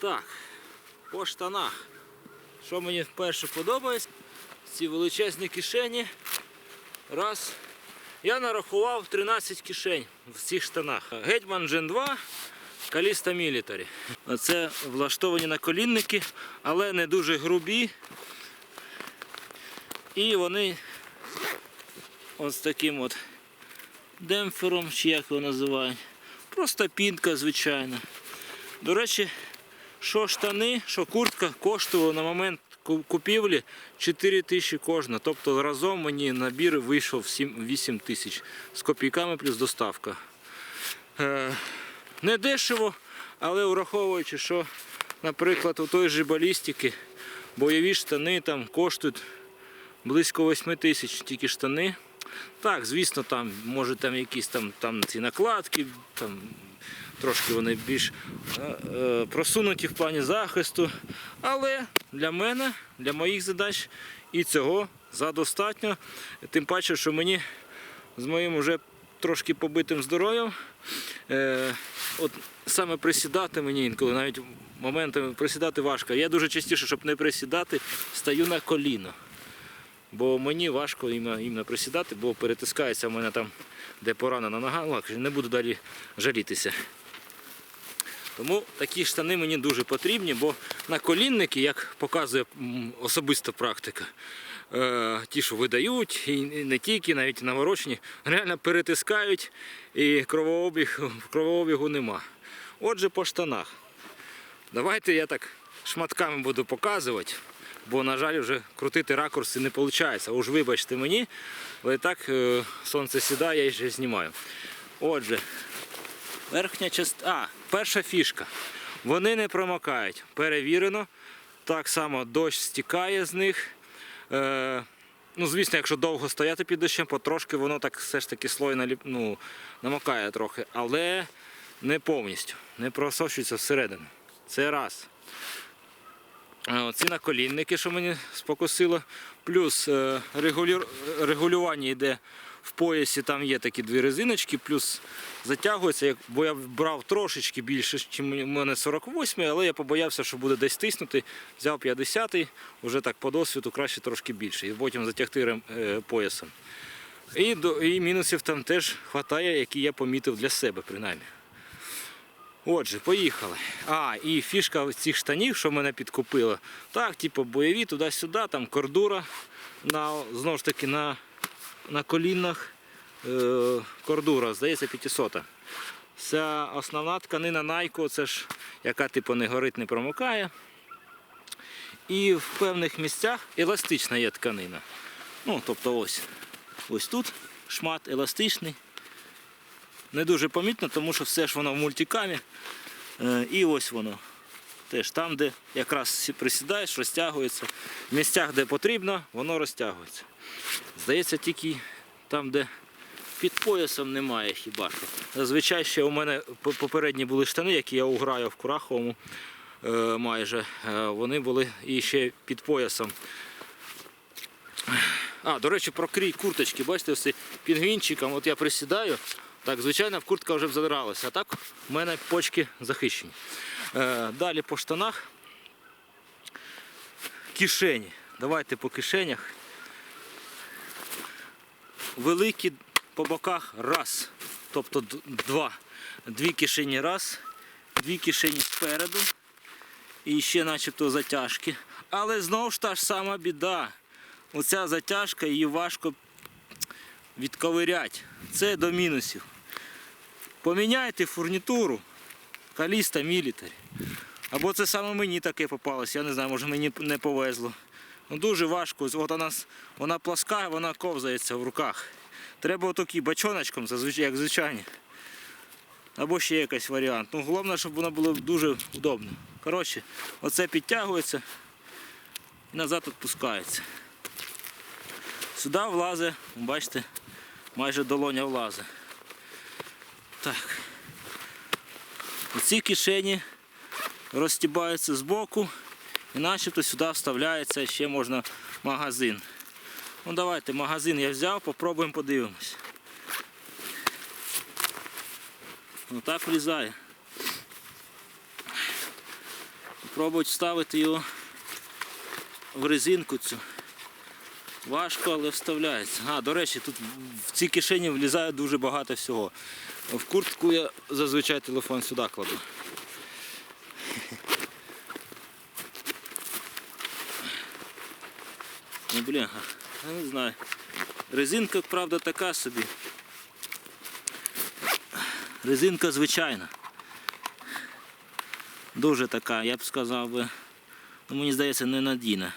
Так, по штанах. Що мені вперше подобається? Ці величезні кишені. Раз. Я нарахував 13 кишень в цих штанах. Гетьман Джен 2, Каліста Мілітарі. Це влаштовані наколінники, але не дуже грубі. І вони ось таким от демпфером, чи як його називають. Просто пінка, звичайна. До речі, що штани, що куртка коштувала на момент купівлі 4 тисячі кожна. Тобто разом мені набір вийшов 8 тисяч з копійками плюс доставка. Е, не дешево, але враховуючи, що, наприклад, у той же балістики бойові штани там коштують близько 8 тисяч тільки штани. Так, звісно, там може там якісь там, там ці накладки, там трошки вони більш е, е, просунуті в плані захисту. Але для мене, для моїх задач і цього задостатньо. Тим паче, що мені з моїм вже трошки побитим здоров'ям, е, от саме присідати мені інколи, навіть моментами присідати важко. Я дуже частіше, щоб не присідати, стаю на коліно. Бо мені важко іменно, присідати, бо перетискається в мене там, де поранена нога, не буду далі жалітися. Тому такі штани мені дуже потрібні, бо наколінники, як показує особиста практика, е, ті, що видають, і не тільки, навіть наворочені, реально перетискають і кровообіг, кровообігу нема. Отже, по штанах. Давайте я так шматками буду показувати, бо, на жаль, вже крутити ракурси не виходить. Уж вибачте мені, але так е, сонце сідає, я ще знімаю. Отже, верхня частина. Перша фішка. Вони не промокають. Перевірено. Так само дощ стікає з них. Е, ну, звісно, якщо довго стояти під дощем, потрошки воно так все ж таки слой наліп, ну, намокає трохи, але не повністю, не просочується всередину. Це раз. Е, Ці наколінники, що мені спокусило, плюс е, регулю... регулювання йде в поясі, там є такі дві резиночки, плюс затягується, бо я брав трошечки більше, ніж у мене 48 але я побоявся, що буде десь тиснути. Взяв 50-й, вже так по досвіду краще трошки більше. І потім затягти е, поясом. І, і мінусів там теж вистачає, які я помітив для себе принаймні. Отже, поїхали. А, і фішка цих штанів, що мене підкупило. Так, типу бойові, туди-сюди, там кордура, на, знову ж таки на, на колінах. Е, кордура, здається, 500. Вся основна тканина Найко, це ж яка типу не горить, не промокає. І в певних місцях еластична є тканина. Ну, тобто ось, ось тут шмат еластичний. Не дуже помітно, тому що все ж воно в мультикамі. Е, І ось воно. Теж там, де якраз присідаєш, розтягується. В місцях, де потрібно, воно розтягується. Здається, тільки там, де під поясом немає хіба. Зазвичай ще у мене попередні були штани, які я уграю в Кураховому е, майже. Е, Вони були і ще під поясом. А, до речі, про крій курточки, бачите, ось пінгвінчиком, от я присідаю, так, звичайно, куртка вже б задралася, а так в мене почки захищені. Е, далі по штанах. Кишені. Давайте по кишенях. Великі по боках раз. Тобто два. Дві кишені раз, дві кишені спереду. І ще начебто затяжки. Але знову ж та ж сама біда. Оця затяжка, її важко відковиряти. Це до мінусів. Поміняйте фурнітуру Каліста Мілітарі. Або це саме мені таке попалось, я не знаю, може мені не повезло. Ну, дуже важко. От вона, вона пласка, вона ковзається в руках. Треба отакий бачоночком, як звичайні. Або ще якийсь варіант. Ну, головне, щоб воно було дуже удобно. Коротше, оце підтягується і назад відпускається. Сюди влазить, бачите, майже долоня влазить. Так. Ці кишені розстібаються з боку і начебто сюди вставляється ще можна магазин. Ну давайте, магазин я взяв, попробуємо подивимось. Ну так влізає. Пробують вставити його в резинку цю. Важко, але вставляється. А, до речі, тут в ці кишені влізає дуже багато всього. В куртку я зазвичай телефон сюди кладу. Ну, блін, я не знаю. Резинка, правда, така собі. Резинка звичайна. Дуже така, я б сказав би. Ну, мені здається, ненадійна.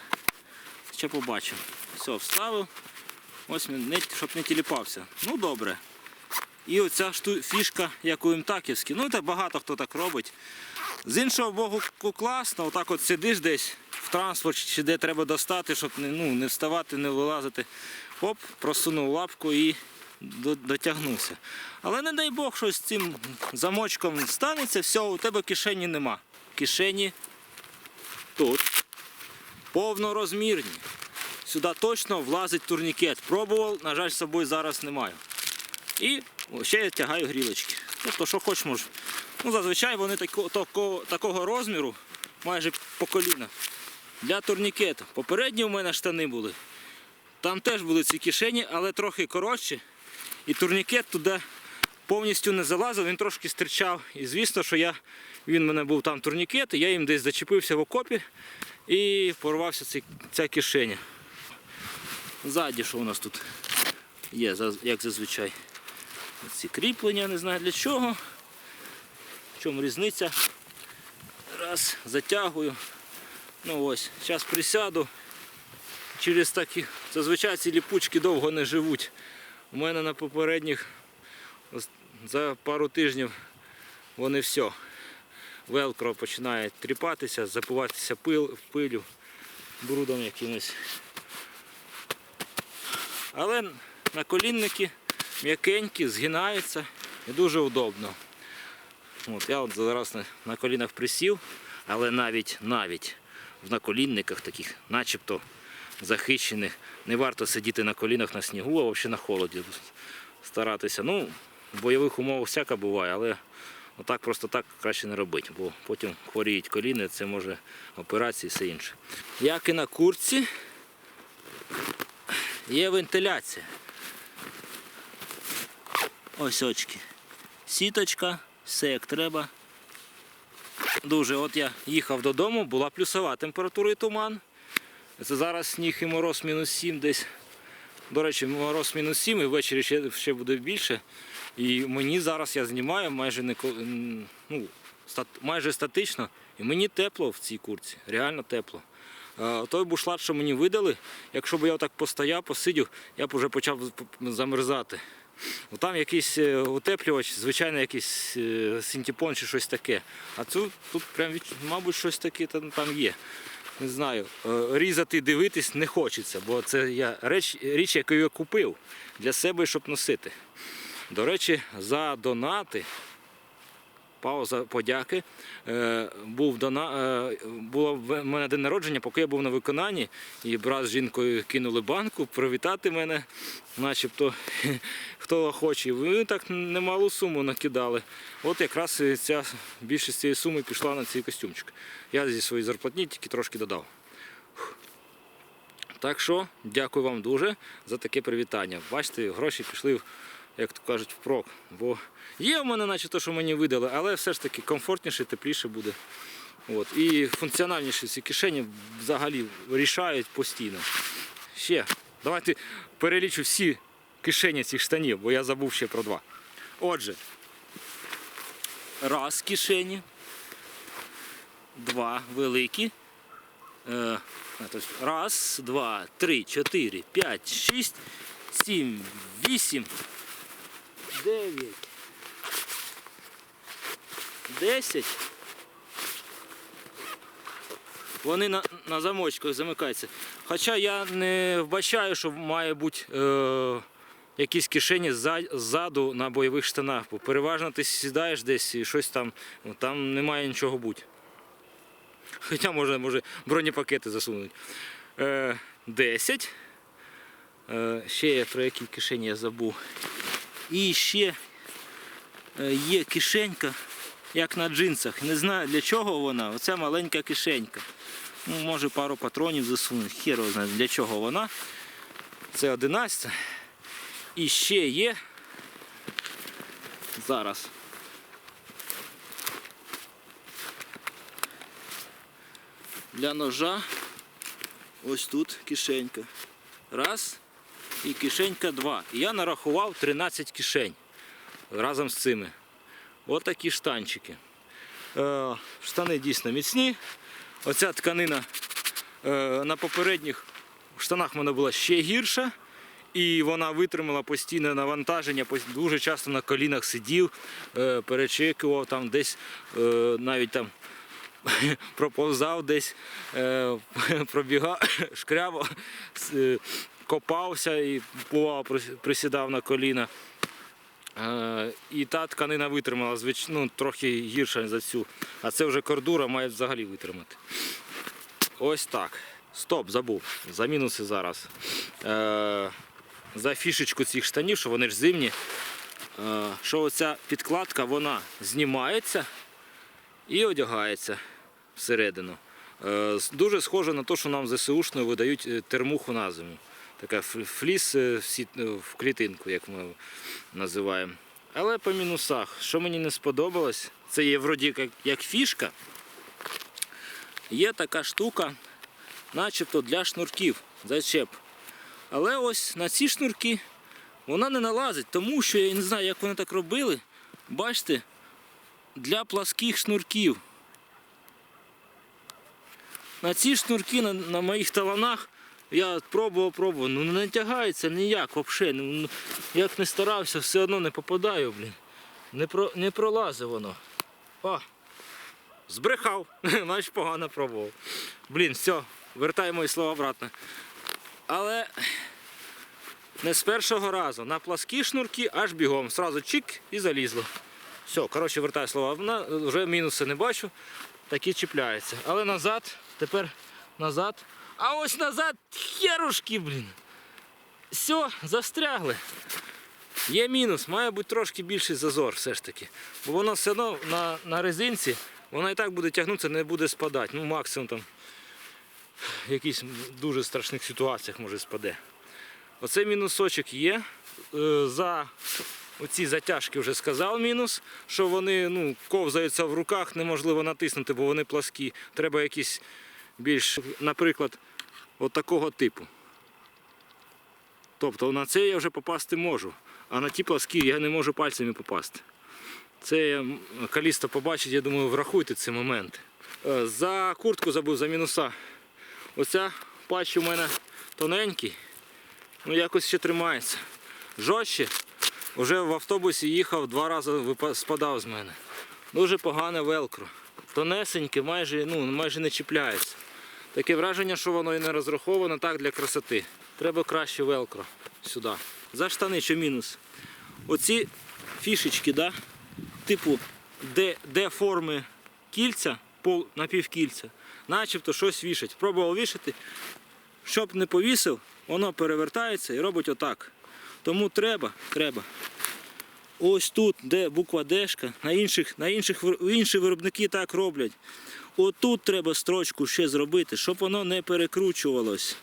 Ще побачимо. Все, вставив. Ось щоб не тіліпався. Ну добре. І оця шту, фішка, як у імтаківській. Ну, це багато хто так робить. З іншого боку, класно, отак от сидиш десь в транспорт, чи де треба достати, щоб не, ну, не вставати, не вилазити. Оп, просунув лапку і до- дотягнувся. Але не дай Бог, що з цим замочком станеться, все, у тебе кишені нема. Кишені тут повнорозмірні. Сюди точно влазить турнікет. Пробував, на жаль, з собою зараз не маю. Ще я тягаю грілочки. Тобто, що хоч можу. Ну, зазвичай вони тако, тако, такого розміру, майже по коліна. Для турнікету. Попередні у мене штани були. Там теж були ці кишені, але трохи коротші. І турнікет туди повністю не залазив, він трошки стирчав. І звісно, що я, він мене був там турнікет, я їм десь зачепився в окопі і порвався цей, ця кишеня. Ззаді, що у нас тут є, як зазвичай. Ці кріплення, не знаю для чого. В чому різниця? Раз, затягую. Ну ось, зараз присяду. Через такі, зазвичай ці ліпучки довго не живуть. У мене на попередніх за пару тижнів вони все. Велкро починає тріпатися, запиватися пил, пилю, брудом якимось. Але наколінники м'якенькі, згинаються і дуже удобно. От, я от зараз на, на колінах присів, але навіть навіть в наколінниках таких, начебто захищених, не варто сидіти на колінах на снігу, а взагалі на холоді старатися. Ну, в бойових умовах всяке буває, але отак просто так краще не робити, бо потім хворіють коліни, це може операції і все інше. Як і на куртці, є вентиляція. Ось очки. Сіточка, все як треба. Дуже, от я їхав додому, була плюсова температура і туман. Це зараз сніг і мороз мінус 7 десь. До речі, мороз мінус 7 і ввечері ще, ще буде більше. І мені зараз я знімаю майже не ну, стат, майже статично. І мені тепло в цій курці, реально тепло. Е, Той бушлат, що мені видали, якщо б я так постояв, посидів, я б вже почав замерзати. Ну, Там якийсь е, утеплювач, звичайно, якийсь е, синтепон чи щось таке. А тут, тут прям, мабуть, щось таке там, там є. Не знаю. Е, Різати, дивитись не хочеться, бо це я реч, річ, яку я купив для себе, щоб носити. До речі, за донати, пауза подяки. Е, був дона, е, було в мене день народження, поки я був на виконанні, і брат з жінкою кинули банку привітати мене, начебто хто хоче. Вони так немалу суму накидали. От якраз ця більшість цієї суми пішла на цей костюмчик. Я зі своєї зарплатні тільки трошки додав. Так що дякую вам дуже за таке привітання. Бачите, гроші пішли, як то кажуть, впрок. Бо є в мене, наче те, що мені видали, але все ж таки комфортніше, тепліше буде. От. І функціональніші ці кишені взагалі рішають постійно. Ще, давайте перелічу всі кишені цих штанів, бо я забув ще про два. Отже, раз кишені, два великі. Е, Раз, два, три, чотири, п'ять, шість, сім, вісім, дев'ять, десять. Вони на, на замочках замикаються. Хоча я не вбачаю, що має бути е, якісь кишені ззаду на бойових штанах. Бо переважно ти сідаєш десь і щось там, ну, там немає нічого бути. Хоча можна, може, бронепакети засунуть. Е, 10. Е, ще є про які кишені я забув. І ще е, є кишенька як на джинсах. Не знаю для чого вона. Оця маленька кишенька. Ну, може пару патронів засунуть. Хер знає для чого вона. Це 11. І ще є. Зараз. Для ножа ось тут кишенька. Раз. І кишенька два. І я нарахував 13 кишень разом з цими. Ось такі штанчики. Е, штани дійсно міцні. Оця тканина е, на попередніх штанах в мене була ще гірша. І вона витримала постійне навантаження, дуже часто на колінах сидів, е, перечекував там десь навіть там проповзав десь, пробігав, е, копався і бував, присідав на коліна. Е, І та тканина витримала, ну, трохи гірше за цю. А це вже кордура має взагалі витримати. Ось так. Стоп, забув. За мінуси зараз. Е, за фішечку цих штанів, що вони ж зимні. Е, що оця підкладка вона знімається і одягається всередину. Дуже схоже на те, що нам ЗСУшно видають термуху на зиму. Така фліс е, в, е, в клітинку, як ми називаємо. Але по мінусах, що мені не сподобалось, це є вроді як фішка. Є така штука, начебто для шнурків, зачеп. Але ось на ці шнурки вона не налазить, тому що я не знаю, як вони так робили. Бачите, для пласких шнурків. На ці шнурки на, на моїх таланах я пробував, пробував, ну не натягається ніяк взагалі. Ну, ну, як не старався, все одно не попадаю, блін. Не, про, не пролазить воно. О! Збрехав, значить погано пробував. Блін, все, вертай мої слова обратно. Але не з першого разу. На пласкі шнурки аж бігом. Сразу чик і залізло. Все, коротше, вертаю слова. Вже мінуси не бачу. Такі чіпляються. Але назад, тепер назад. А ось назад херушки, блін. Все, застрягли. Є мінус, має бути трошки більший зазор все ж таки. Бо воно все одно на, на резинці, воно і так буде тягнутися, не буде спадати. Ну, максимум там в якихось дуже страшних ситуаціях може спаде. Оцей мінусочок є. Е, За оці затяжки вже сказав мінус, що вони ну, ковзаються в руках, неможливо натиснути, бо вони пласкі. Треба якісь більш, наприклад, от такого типу. Тобто на це я вже попасти можу, а на ті пласкі я не можу пальцями попасти. Це я, Калісто побачить, я думаю, врахуйте ці моменти. Е, За куртку забув, за мінуса. Оця патч у мене тоненький, ну якось ще тримається. Жорстче, вже в автобусі їхав, два рази спадав з мене. Дуже погане велкро. Тонесеньке, майже, ну, майже не чіпляється. Таке враження, що воно і не розраховано так для красоти. Треба краще велкро сюди. За штани що мінус. Оці фішечки, да? типу, де, де форми кільця, пол, напівкільця, начебто щось вішать. Пробував вішати, щоб не повісив, воно перевертається і робить отак. Тому треба, треба. Ось тут, де буква Дешка, на інших, на інших інші виробники так роблять. Отут треба строчку ще зробити, щоб воно не перекручувалось.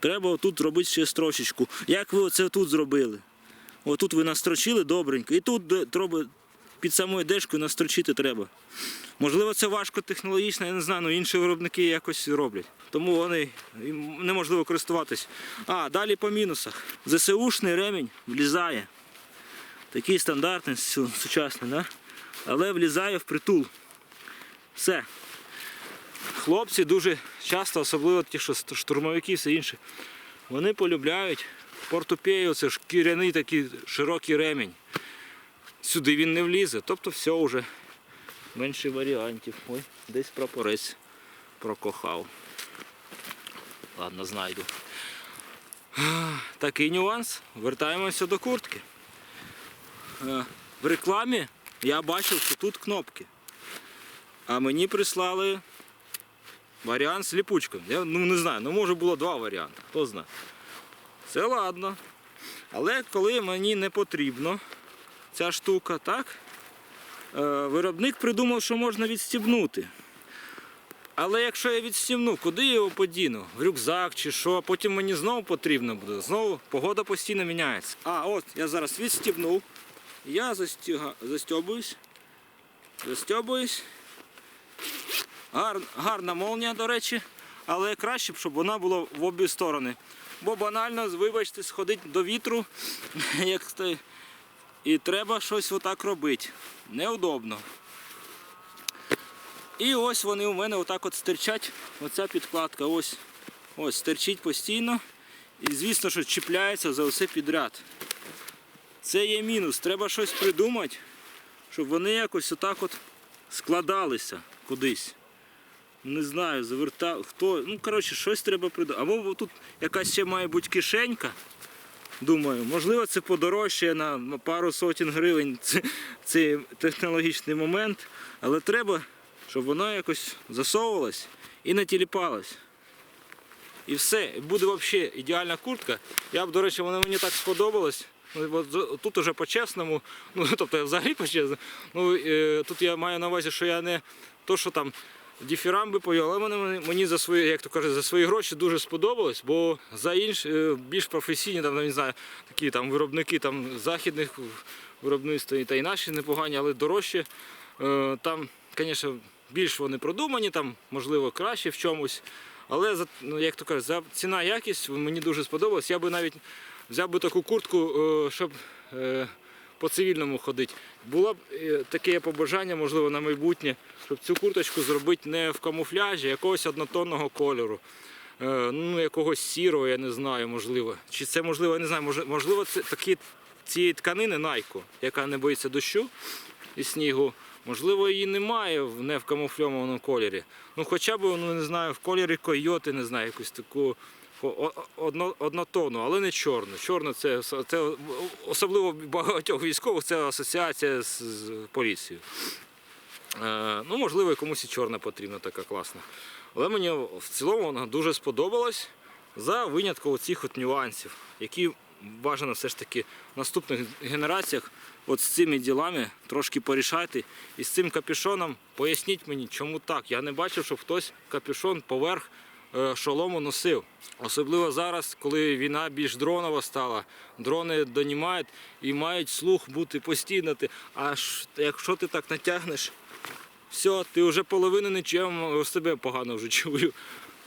Треба отут зробити ще строчечку. Як ви оце тут зробили? Отут ви настрочили добренько. І тут треба під самою дешкою настрочити треба. Можливо, це важко технологічно, я не знаю, але інші виробники якось роблять. Тому вони неможливо користуватись. А, далі по мінусах. ЗСУшний ремінь влізає. Такий стандартний, су- сучасний, да? Але влізає в притул. Все. Хлопці дуже часто, особливо ті, що штурмовики і все інше, вони полюбляють портупею, це шкіряний такий широкий ремінь. Сюди він не влізе, тобто все вже менше варіантів. Ой, десь прапорець прокохав. Ладно, знайду. Такий нюанс. Вертаємося до куртки. Е, В рекламі я бачив, що тут кнопки. А мені прислали варіант з ліпучкою. Я ну, не знаю, ну може було два варіанти, хто знає. Це ладно. Але коли мені не потрібно ця штука, так? Е, Виробник придумав, що можна відстібнути. Але якщо я відстібну, куди я його подіну? В рюкзак чи що, потім мені знову потрібно буде. Знову погода постійно міняється. А, от я зараз відстібнув. Я застіга... застьобуюсь. Застьобуюсь. Гар... Гарна молнія, до речі, але краще щоб вона була в обі сторони. Бо банально, вибачте, сходить до вітру, як сте- і треба щось отак робити. Неудобно. І ось вони у мене отак от стирчать. Оця підкладка ось, ось стирчить постійно. І звісно, що чіпляється за все підряд. Це є мінус. Треба щось придумати, щоб вони якось отак от складалися кудись. Не знаю, завертав. Хто. Ну, коротше, щось треба придумати. Або тут якась ще має бути кишенька. Думаю, можливо, це подорожчає на пару сотень гривень це, цей технологічний момент. Але треба, щоб воно якось засовувалось і не тіліпалось. І все, буде взагалі ідеальна куртка. Я б, до речі, вона мені так сподобалась. Ну, Тут уже по-чесному, ну тобто взагалі по-чесному. Ну, е, тут я маю на увазі, що я не то, що там діфірамби пою, але мені- мені за свої, як то кажуть, за свої гроші дуже сподобалось, бо за інші е, більш професійні, там, не знаю, такі там виробники там, західних виробництв та й наші непогані, але дорожчі. Е, Там, звісно, більш вони продумані, там, можливо, краще в чомусь. Але ну, як то кажуть, за ціна якість мені дуже сподобалось. Я би навіть взяв би таку куртку, е, щоб е, по цивільному ходити. Було б е, таке побажання, можливо, на майбутнє, щоб цю курточку зробити не в камуфляжі, якогось однотонного кольору. Ну, якогось сірого, я не знаю, можливо. Чи це можливо, я не знаю, можливо, це такі цієї тканини найку, яка не боїться дощу і снігу. Можливо, її немає не в камуфльованому кольорі. Ну хоча б, ну не знаю, в кольорі койоти, не знаю, якусь таку однотонну, але не чорну. Чорна це, це особливо багатьох військових це асоціація з, з поліцією. Е, ну, можливо, комусь і чорна потрібна така класна. Але мені в цілому вона дуже сподобалась за винятком цих от нюансів, які бажано все ж таки в наступних генераціях от з цими ділами трошки порішати. І з цим капюшоном поясніть мені, чому так. Я не бачив, щоб хтось капюшон поверх шолому носив. Особливо зараз, коли війна більш дронова стала. Дрони донімають і мають слух бути постійно. Ти- А якщо ти так натягнеш, все, ти вже половину не чуєм, себе погано вже чую.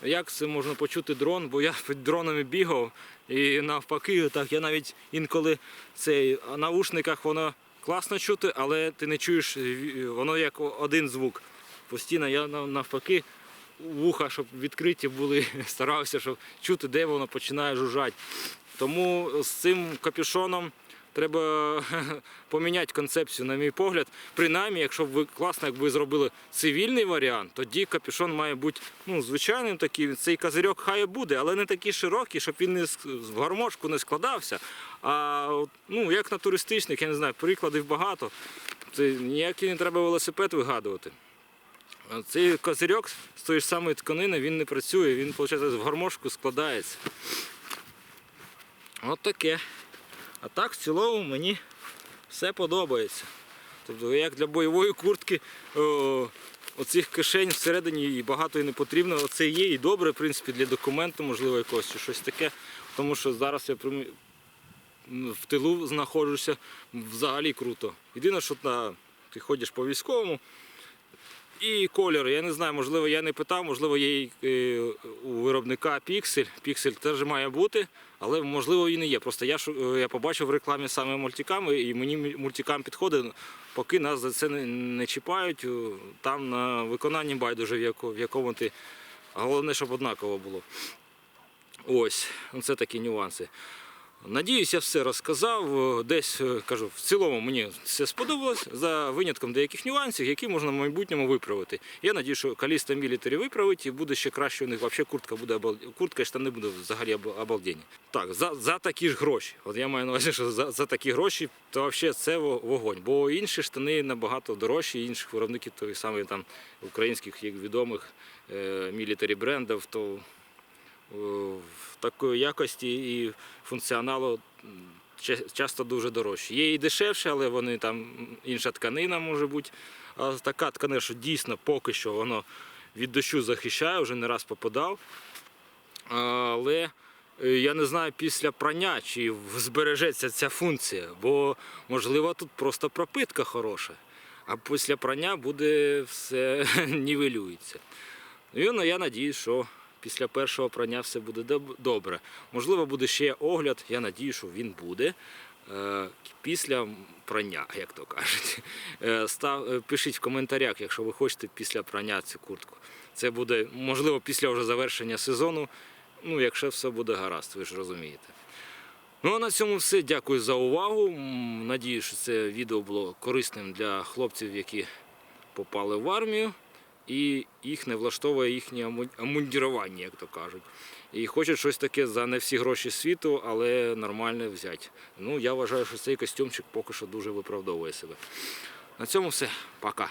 Як це можна почути дрон? Бо я під дронами бігав і навпаки, так я навіть інколи цей наушниках воно класно чути, але ти не чуєш, е, воно як один звук. Постійно я навпаки вуха, щоб відкриті були, старався, щоб чути, де воно починає жужжати. Тому з цим капюшоном треба поміняти концепцію, на мій погляд. Принаймні, якщо б ви класно, якби зробили цивільний варіант, тоді капюшон має бути ну, звичайним таким. Цей козирьок хай буде, але не такий широкий, щоб він не в гармошку не складався. А ну, як на туристичних, я не знаю, прикладів багато. Це ніякий не треба велосипед вигадувати. Цей козирьок з тої ж самої тканини він не працює, він, виходить, в гармошку складається. От таке. А так в цілому мені все подобається. Тобто, як для бойової куртки, оцих кишень всередині і багато і не потрібно. Оце є і добре, в принципі, для документу, можливо, якогось чи щось таке. Тому що зараз я в тилу знаходжуся взагалі круто. Єдине, що ти ходиш по військовому, і кольори, я не знаю, можливо, я не питав, можливо, є е, у виробника піксель. Піксель теж має бути, але можливо і не є. Просто я, е, я побачив в рекламі саме мультиками, і мені мультикам підходить, поки нас за це не, чіпають. е, Там на виконанні байдуже, в якому ти. Головне, щоб однаково було. Ось, ну, це такі нюанси. Надіюсь, я все розказав. Е, Десь е, кажу, в цілому мені все сподобалось за винятком деяких нюансів, які можна в майбутньому виправити. Я надію, що Каліста Мілітарі виправить і буде ще краще у них. Взагалі куртка буде обал... куртка і штани буде взагалі обал- обалденні. Так, за, за такі ж гроші. От я маю на увазі, що за, за такі гроші, то взагалі це во- вогонь. Бо інші штани набагато дорожчі, інших виробників, той самий там українських як відомих е, мілітарі брендів, то в такої якості і функціоналу часто дуже дорожчі. Є і дешевші, але вони там інша тканина може бути. А така тканина, що дійсно поки що воно від дощу захищає, вже не раз попадав. Але е, я не знаю після прання, чи збережеться ця функція, бо можливо тут просто пропитка хороша, а після прання буде все нівелюється. Ну, я надіюсь, що після першого прання все буде добре. Можливо, буде ще огляд, я надіюсь, що він буде. е, Після прання, як то кажуть. Е, е, пишіть в коментарях, якщо ви хочете після прання цю куртку. Це буде можливо після вже завершення сезону. Ну, якщо все буде гаразд, ви ж розумієте. Ну а на цьому все. Дякую за увагу. М, Надіюсь, що це відео було корисним для хлопців, які попали в армію, і їх не влаштовує їхнє амундірування, як то кажуть. І хочуть щось таке за не всі гроші світу, але нормальне взяти. Ну, я вважаю, що цей костюмчик поки що дуже виправдовує себе. На цьому все. Пока.